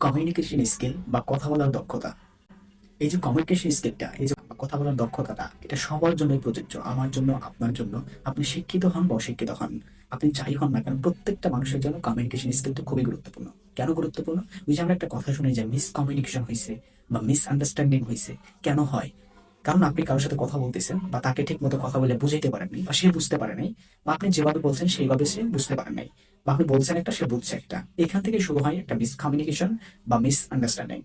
Communication skill বা কথা বলার দক্ষতা। এই যে কমিউনিকেশন স্কিলটা এই যে কথা বলার দক্ষতাটা, এটা সবার জন্যই প্রযোজ্য, আমার জন্য, আপনার জন্য। আপনি শিক্ষিত হন বা অশিক্ষিত হন, আপনি যাই হন না কেন, প্রত্যেকটা মানুষের জন্য কমিউনিকেশন স্কিলটা খুবই গুরুত্বপূর্ণ। কেন গুরুত্বপূর্ণ? ওই যে আমরা একটা কথা শুনি যে মিস কমিউনিকেশন হয়েছে বা মিস আন্ডারস্ট্যান্ডিং হয়েছে কেন হয়? কারণ আপনি কারোর সাথে কথা বলতেছেন বা তাকে ঠিক মতো কথা বলে বুঝাইতে পারেননি বা সে বুঝতে পারে নাই বা আপনি যেভাবে বলছেন সেইভাবে সে বুঝতে পারেন নাই বা আপনি বলছেন একটা, সে বুঝছে একটা। এখান থেকে শুরু হয় একটা মিস কমিউনিকেশন বা মিস আন্ডারস্ট্যান্ডিং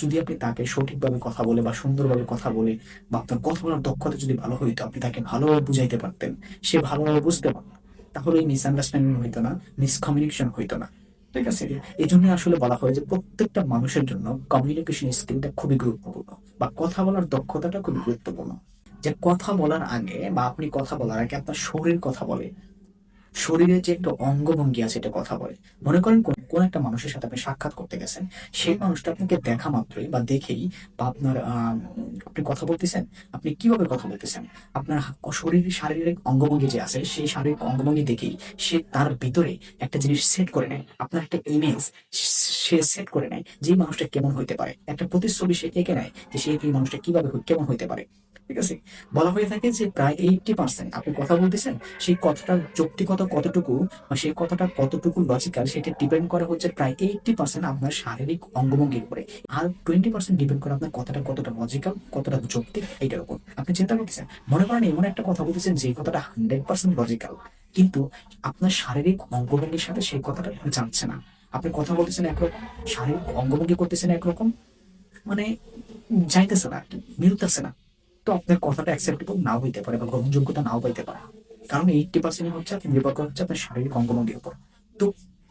যদি আপনি তাকে সঠিকভাবে কথা বলে বা সুন্দরভাবে কথা বলে বা আপনার কথা বলার দক্ষতা যদি ভালো হইতো, আপনি তাকে ভালোভাবে বুঝাইতে পারতেন, সে ভালোভাবে বুঝতে পারত, তাহলে এই মিস আন্ডারস্ট্যান্ডিং হইতো না মিস কমিউনিকেশন হইতো না। ঠিক আছে? এই জন্য আসলে বলা হয় যে প্রত্যেকটা মানুষের জন্য কমিউনিকেশন স্কিলটা খুবই গুরুত্বপূর্ণ বা কথা বলার দক্ষতাটা খুবই গুরুত্বপূর্ণ। যে কথা বলার আগে বা আপনি কথা বলার আগে আপনার শরীর কথা বলে। শরীরের যে একটা অঙ্গভঙ্গি আছে এটা কথা বলে। মনে করেন কোন একটা মানুষের সাথে আপনি সাক্ষাৎ করতে গেছেন সেই মানুষটা আপনাকে দেখা মাত্রই বা দেখেই বা আপনার আপনি কথা বলতেছেন আপনি কীভাবে কথা বলতেছেন আপনার শরীরের শারীরিক অঙ্গভঙ্গি যে আছে সেই শারীরিক অঙ্গভঙ্গি দেখেই সে তার ভিতরে একটা জিনিস সেট করে নেয় আপনার একটা ইমেজ সে সেট করে নেয় যে মানুষটা কেমন হইতে পারে। একটা প্রতিচ্ছবি সে এঁকে নেয় যে সে এই মানুষটা কীভাবে কেমন হইতে পারে। ঠিক আছে? বলা হয়ে থাকে যে প্রায় এইটটি পার্সেন্ট আপনি কথা বলতেছেন, সেই কথাটার যৌক্তিকতা কতটুকু বা সেই কথাটা কতটুকু লজিক্যাল সেটা ডিপেন্ড করে হচ্ছে প্রায় এইটটি পার্সেন্ট আপনার শারীরিক অঙ্গভঙ্গির উপরে। আর টোয়েন্টি পার্সেন্ট ডিপেন্ড করে আপনার কথাটা কতটা লজিক্যাল কতটা যৌক্তিক এইটার উপর। আপনি চিন্তা করতেছেন, মনে করেন এমন একটা কথা বলতেছেন যে কথাটা হান্ড্রেড পার্সেন্ট লজিক্যাল কিন্তু আপনার শারীরিক অঙ্গভঙ্গির সাথে সেই কথাটা জানছে না। আপনি কথা বলতেছেন একরকম, শারীরিক অঙ্গভঙ্গি করতেছেন একরকম মানে যাইতেছে না আর কি, মিলতেছে না। তো আপনার কথাটা অ্যাকসেপ্টেবল নাও হইতে পারে বা গ্রহণযোগ্যতা নাও পাইতে পারে। কারণ এইটটি পার্সেন্ট হচ্ছে আপনি নির্ভর হচ্ছে আপনার শারীরিক অঙ্গভঙ্গির উপর। তো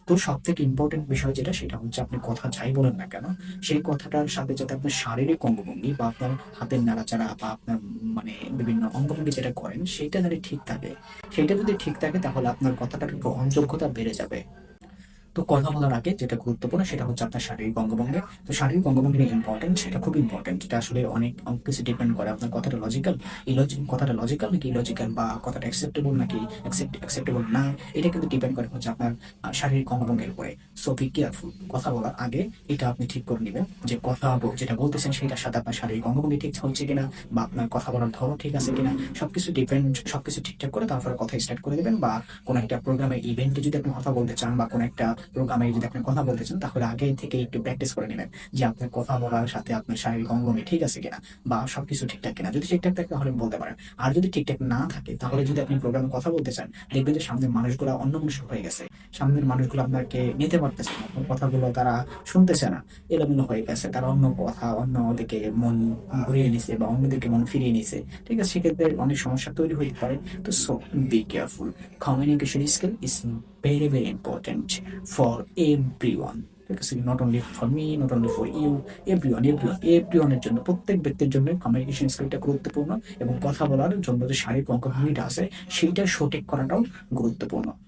তো সব থেকে ইম্পর্টেন্ট বিষয় যেটা, সেটা হচ্ছে আপনি কথা যাই বলেন না কেন, সেই কথাটার সাথে যাতে আপনার শারীরিক অঙ্গভঙ্গি বা আপনার হাতের নাড়াচাড়া বা আপনার মানে বিভিন্ন অঙ্গভঙ্গি যেটা করেন, সেইটা যদি ঠিক থাকে, সেইটা যদি ঠিক থাকে তাহলে আপনার কথাটার গ্রহণযোগ্যতা বেড়ে যাবে। তো কথা বলার আগে যেটা গুরুত্বপূর্ণ সেটা হচ্ছে আপনার শারীরিক অঙ্গভঙ্গি তো শারীরিক অঙ্গভঙ্গি ইম্পর্টেন্ট সেটা খুব ইম্পর্টেন্ট যেটা আসলে অনেক কিছু ডিপেন্ড করে আপনার কথাটা লজিক্যাল ইলজিক কথাটা লজিক্যাল নাকি ইলজিক্যাল বা কথাটা অ্যাকসেপ্টেবল নাকি অ্যাকসেপ্টেবল না, এটা কিন্তু ডিপেন্ড করে হচ্ছে আপনার শারীরিক অঙ্গভঙ্গির উপরে। সো বি কেয়ারফুল কথা বলার আগে এটা আপনি ঠিক করে নেবেন যে কথা যেটা বলতেছেন সেটার সাথে আপনার শারীরিক অঙ্গভঙ্গি ঠিক হচ্ছে কিনা বা আপনার কথা বলার ধরন ঠিক আছে কিনা, সবকিছু ডিপেন্ড সবকিছু ঠিকঠাক করে তারপরে কথা স্টার্ট করে দেবেন বা কোনো একটা প্রোগ্রামে ইভেন্টে যদি আপনি কথা বলতে চান বা কোনো একটা প্রোগ্রামে যদি আপনি কথা বলতে চান, তাহলে আগে থেকে একটু প্র্যাকটিস করে নেবেন যে আপনার কথা বলার সাথে আপনার শারীরিক অঙ্গভঙ্গি ঠিক আছে কিনা বা সবকিছু ঠিকঠাক কিনা। যদি ঠিকঠাক থাকে, তাহলে বলতে পারেন। আর যদি ঠিকঠাক না থাকে, তাহলে যদি আপনি প্রোগ্রামে কথা বলতে চান, দেখবেন যে সামনের মানুষগুলো অন্য মানুষ হয়ে গেছে। সামনের মানুষগুলো আপনাকে নিতে পারতেছে না। আপনার কথাগুলো তারা শুনতেছে না। এলোমেলো হয়ে গেছে। তারা অন্য কথা, অন্য দিকে মন ঘুরিয়ে নিছে বা অন্যদিকে মন ফিরিয়ে নিছে। ঠিক আছে, সেক্ষেত্রে অনেক সমস্যা তৈরি হতে পারে। তো so be careful communication skill is one ঠিক আছে not only for me not only for you every one every one every ওয়ানের জন্য, প্রত্যেক ব্যক্তির জন্য কমিউনিকেশন স্কিলটা গুরুত্বপূর্ণ এবং কথা বলার জন্য যে শারীরিক অঙ্গভঙ্গিটা আছে, সেইটা সঠিক করাটাও গুরুত্বপূর্ণ।